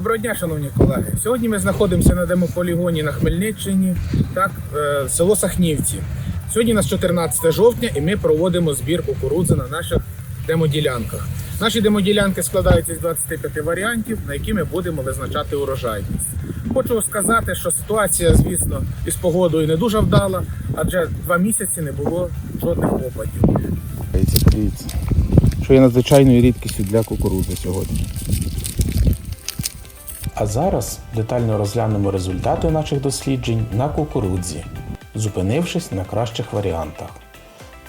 Доброго дня, шановні колеги. Сьогодні ми знаходимося на демополігоні на Хмельниччині, так, е, село Сахнівці. Сьогодні у нас 14 жовтня і ми проводимо збір кукурудзи на наших демоділянках. Наші демоділянки складаються з 25 варіантів, на які ми будемо визначати урожайність. Хочу сказати, що ситуація, звісно, із погодою не дуже вдала, адже два місяці не було жодних опадів. Що є надзвичайною рідкістю для кукурудзи сьогодні. А зараз детально розглянемо результати наших досліджень на кукурудзі, зупинившись на кращих варіантах.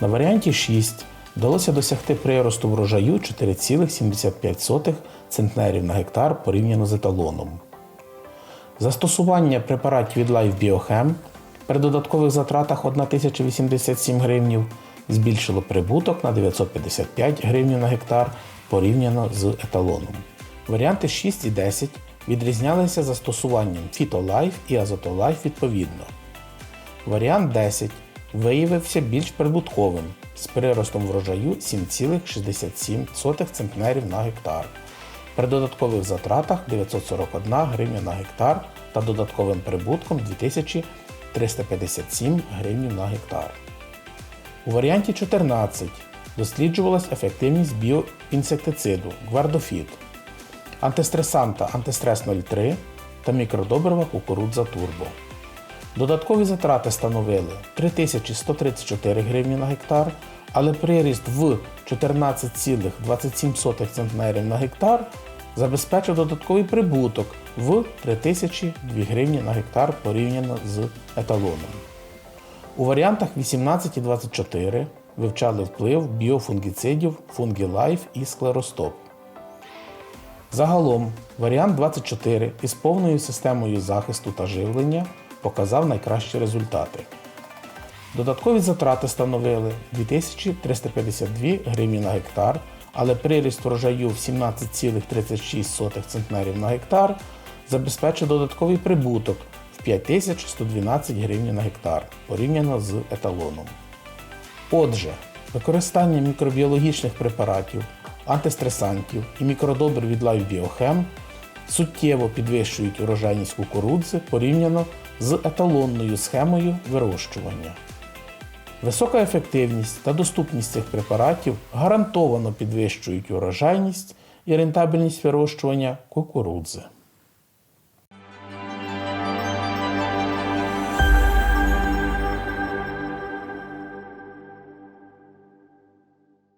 На варіанті 6 вдалося досягти приросту врожаю 4,75 центнерів на гектар порівняно з еталоном. Застосування препаратів від Life Biochem при додаткових затратах 1087 гривнів збільшило прибуток на 955 гривнів на гектар порівняно з еталоном. Варіанти 6 і 10 відрізнялися застосуванням Phytolife і Azotolife відповідно. Варіант 10 виявився більш прибутковим з приростом врожаю 7,67 центнерів на гектар. При додаткових затратах 941 гривня на гектар та додатковим прибутком 2357 гривень на гектар. У варіанті 14 досліджувалась ефективність біоінсектициду Гвардофіт, антистресанта Антистрес 03 та мікродобрива кукурудза Турбо. Додаткові затрати становили 3134 гривні на гектар, але приріст в 14,27 центнерів на гектар забезпечив додатковий прибуток в 3002 гривні на гектар порівняно з еталоном. У варіантах 18 і 24 вивчали вплив біофунгіцидів Фунгілайф і Склеростоп. Загалом, варіант 24 із повною системою захисту та живлення показав найкращі результати. Додаткові затрати становили 2352 гривні на гектар, але приріст врожаю в 17,36 центнерів на гектар забезпечив додатковий прибуток в 5112 гривень на гектар порівняно з еталоном. Отже, використання мікробіологічних препаратів, антистресантів і мікродобр від Live Biochem суттєво підвищують урожайність кукурудзи порівняно з еталонною схемою вирощування. Висока ефективність та доступність цих препаратів гарантовано підвищують урожайність і рентабельність вирощування кукурудзи.